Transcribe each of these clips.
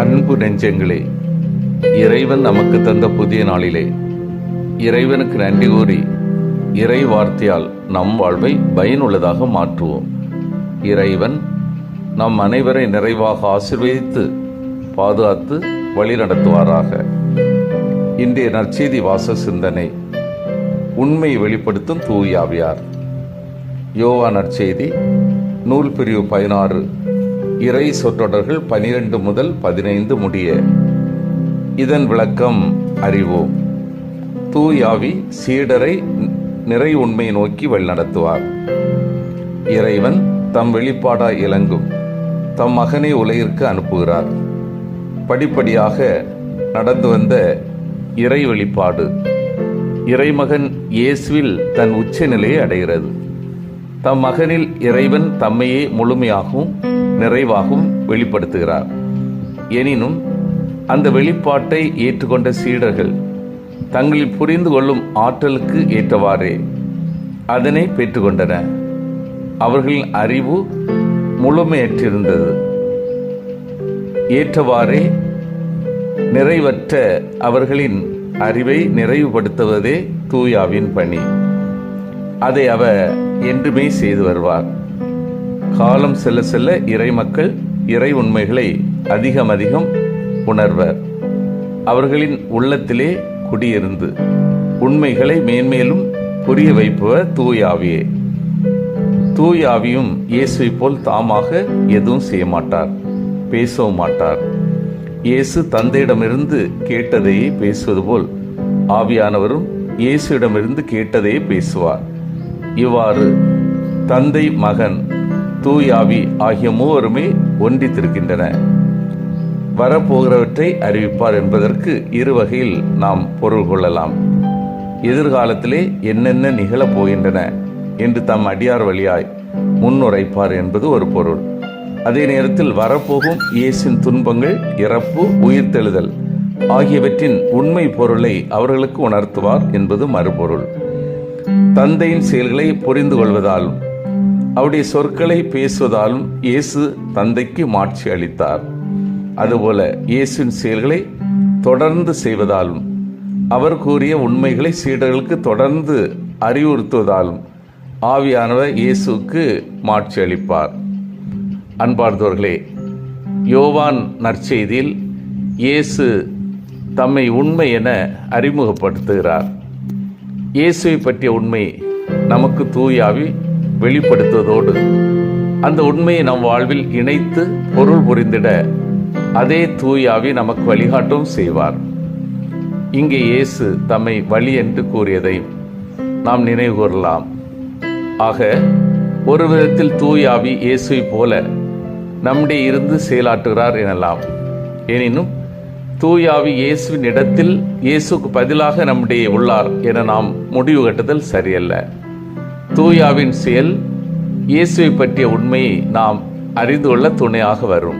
அன்பு நெஞ்சங்களே இறைவன் நமக்கு தந்த புதிய நாளிலே இறைவனுக்கு நன்றி கூறி இறை வார்த்தையால் நம் வாழ்வை பயனுள்ளதாக மாற்றுவோம். இறைவன் நம் அனைவரை நிறைவாக ஆசிர்வதித்து பாதுகாத்து வழிநடத்துவாராக. இன்றைய நற்செய்தி வாச சிந்தனை உண்மையை வெளிப்படுத்தும் தூயாவியார் யோவா நற்செய்தி நூல் பிரிவு பதினாறு இறை சொற்றொடர்கள் பனிரெண்டு முதல் பதினைந்து முடிய. இதன் விளக்கம் அறிவோம். தூயாவி சீடரை நிறை உண்மை நோக்கி வழிநடத்துவார். இறைவன் தம் வெளிப்பாடாய் இலங்கும். தம் மகனை உலகிற்கு அனுப்புகிறார். படிப்படியாக நடந்து வந்த இறை வெளிப்பாடு. இறைமகன் இயேசுவில் தன் உச்சநிலையை அடைகிறது. தம் மகனில் இறைவன் தம்மையே முழுமையாகவும் நிறைவாகவும் வெளிப்படுத்துகிறார். எனினும் அந்த வெளிப்பாட்டை ஏற்றுக்கொண்ட சீடர்கள் தங்களில் புரிந்து கொள்ளும் ஆற்றலுக்கு ஏற்றவாறே அதனை பெற்றுக்கொண்டன. அவர்களின் அறிவு முழுமையற்றிருந்தது. ஏற்றவாறே நிறைவற்ற அவர்களின் அறிவை நிறைவுபடுத்துவதே தூயாவின் பணி. அதை அவர் என்றுமே செய்து வருவார். காலம் செல்ல செல்ல இறை மக்கள் இறை உண்மைகளை அதிகம் அதிகம் உணர்வர். அவர்களின் உள்ளத்திலே குடியிருந்து உண்மைகளை மேன்மேலும் புரிய வைப்பவர் தூயாவியே தூயாவியும் இயேசுவை போல் தாமாக எதுவும் செய்ய மாட்டார் பேசவும் மாட்டார். இயேசு தந்தையிடமிருந்து கேட்டதையே பேசுவது போல் ஆவியானவரும் இயேசுவிடமிருந்து கேட்டதையே பேசுவார். இவ்வாறு தந்தை மகன் தூயாவி ஆகிய மூவருமே ஒன்றித்திருக்கின்றன. வரப்போகிறவற்றை அறிவிப்பார் என்பதற்கு இரு வகையில் நாம் பொருள் கொள்ளலாம். எதிர்காலத்திலே என்னென்ன நிகழப் போகின்றன என்று தம் அடியார் வழியாய் முன்னுரைப்பார் என்பது ஒரு பொருள். அதே நேரத்தில் வரப்போகும் இயேசின் துன்பங்கள் இறப்பு உயிர்த்தெழுதல் ஆகியவற்றின் உண்மை பொருளை அவர்களுக்கு உணர்த்துவார் என்பது மறுபொருள். தந்தையின் செயல்களை புரிந்து கொள்வதாலும் அவருடைய சொற்களை பேசுவதாலும் இயேசு தந்தைக்கு மாட்சி அளித்தார். அதுபோல இயேசுவின் செயல்களை தொடர்ந்து செய்வதாலும் அவர் கூறிய உண்மைகளை சீடர்களுக்கு தொடர்ந்து அறிவுறுத்துவதாலும் ஆவியானவர் இயேசுக்கு மாட்சி அளிப்பார். அன்பார்ந்தவர்களே யோவான் நற்செய்தியில் இயேசு தம்மை உண்மை என அறிமுகப்படுத்துகிறார். இயேசுவை பற்றிய உண்மை நமக்கு தூயாவி வெளிப்படுத்துவதோடு அந்த உண்மையை நம் வாழ்வில் இணைத்து பொருள் புரிந்திட அதே தூயாவி நமக்கு வழிகாட்டவும் செய்வார். இங்கே இயேசு தம்மை வழி என்று கூறியதை நாம் நினைவு கூறலாம் ஆக ஒரு விதத்தில் தூயாவி இயேசுவை போல நம்முடைய இருந்து செயலாற்றுகிறார் எனலாம். எனினும் தூயாவி இயேசுவின் இடத்தில் இயேசுக்கு பதிலாக நம்முடைய உள்ளார் என நாம் முடிவு கட்டுதல் சரியல்ல. தூயாவின் செயல் இயேசுவை பற்றிய உண்மையை நாம் அறிந்து கொள்ள துணையாக வரும்.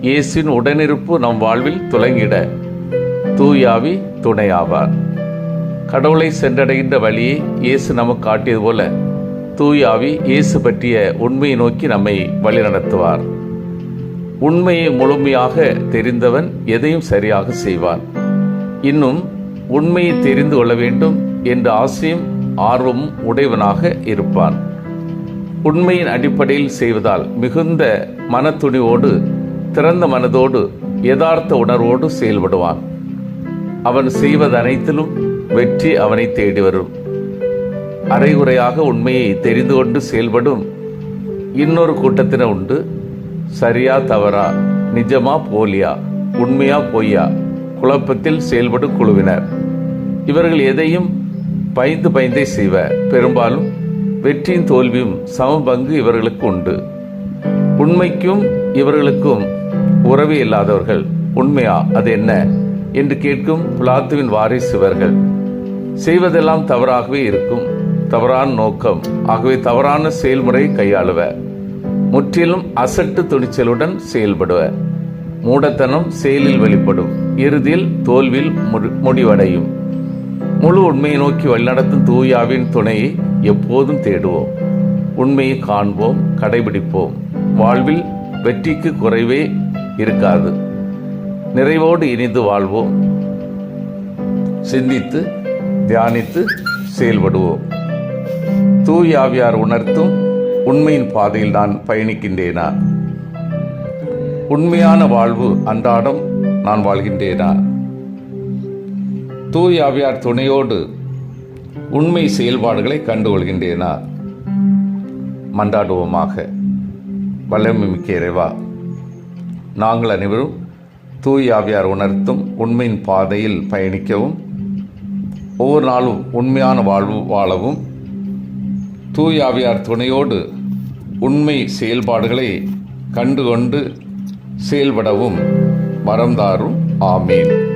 இயேசுவின் உடனிருப்பு நம் வாழ்வில் துலங்கிட தூயாவி துணையாவார். கடவுளை சென்றடைகின்ற வழியை இயேசு நமக்கு காட்டியது போல தூயாவி இயேசு பற்றிய உண்மையை நோக்கி நம்மை வழிநடத்துவார். உண்மையை முழுமையாக தெரிந்தவன் எதையும் சரியாக செய்வான். இன்னும் உண்மையை தெரிந்து கொள்ள வேண்டும் என்ற ஆசையும் ஆர்வமும் உடையவனாக இருப்பான். உண்மையின் அடிப்படையில் செய்வதால் மிகுந்த மனத்துணிவோடு திறந்த மனதோடு யதார்த்த உணர்வோடு செயல்படுவான். அவன் செய்வது அனைத்திலும் வெற்றி அவனை தேடி வரும். அரைகுறையாக உண்மையை தெரிந்து கொண்டு செயல்படும் இன்னொரு கூட்டத்தினர் உண்டு சரியா தவறா நிஜமா போலியா உண்மையா பொய்யா குழப்பத்தில் செயல்படும் குழுவினர். இவர்கள் எதையும் பயந்து பயந்தே செய்வர் பெரும்பாலும் வெற்றியும் தோல்வியும் சம பங்கு இவர்களுக்கு உண்டு. உண்மைக்கும் இவர்களுக்கும் உறவு இல்லாதவர்கள் உண்மையா அது என்ன? என்று கேட்கும் பிளாத்துவின் வாரிசு இவர்கள். செய்வதெல்லாம் தவறாகவே இருக்கும். தவறான நோக்கம். ஆகவே தவறான செயல்முறை கையாளுவர் முற்றிலும் அசட்டு துணிச்சலுடன் செயல்படுவர் மூடத்தனம் செயலில் வெளிப்படும். இறுதியில் தோல்வியில் முடி- முடிவடையும். முழு உண்மையை நோக்கி வழிநடத்தும் தூயாவின் துணையை எப்போதும் தேடுவோம். உண்மையை காண்போம் கடைபிடிப்போம். வாழ்வில் வெற்றிக்கு குறைவே இருக்காது. நிறைவோடு இணைந்து வாழ்வோம். சிந்தித்து தியானித்து செயல்படுவோம். தூயாவியார் உணர்த்தும் உண்மையின் பாதையில் நான் பயணிக்கின்றேனா? உண்மையான வாழ்வு அன்றாடம் நான் வாழ்கின்றேனா? தூய் ஆவியார் துணையோடு உண்மை செயல்பாடுகளை கண்டுகொள்கின்றேனா? மன்றாடுவோமாக. வல்லமை மிக்க இறைவா நாங்கள் அனைவரும் தூய் ஆவியார் உணர்த்தும் உண்மையின் பாதையில் பயணிக்கவும் ஒவ்வொரு நாளும் உண்மையான வாழ்வு வாழவும் தூய் ஆவியார் துணையோடு உண்மை செயல்பாடுகளை கண்டுகொண்டு செயல்படவும் வரம்தாரும் ஆமீன்.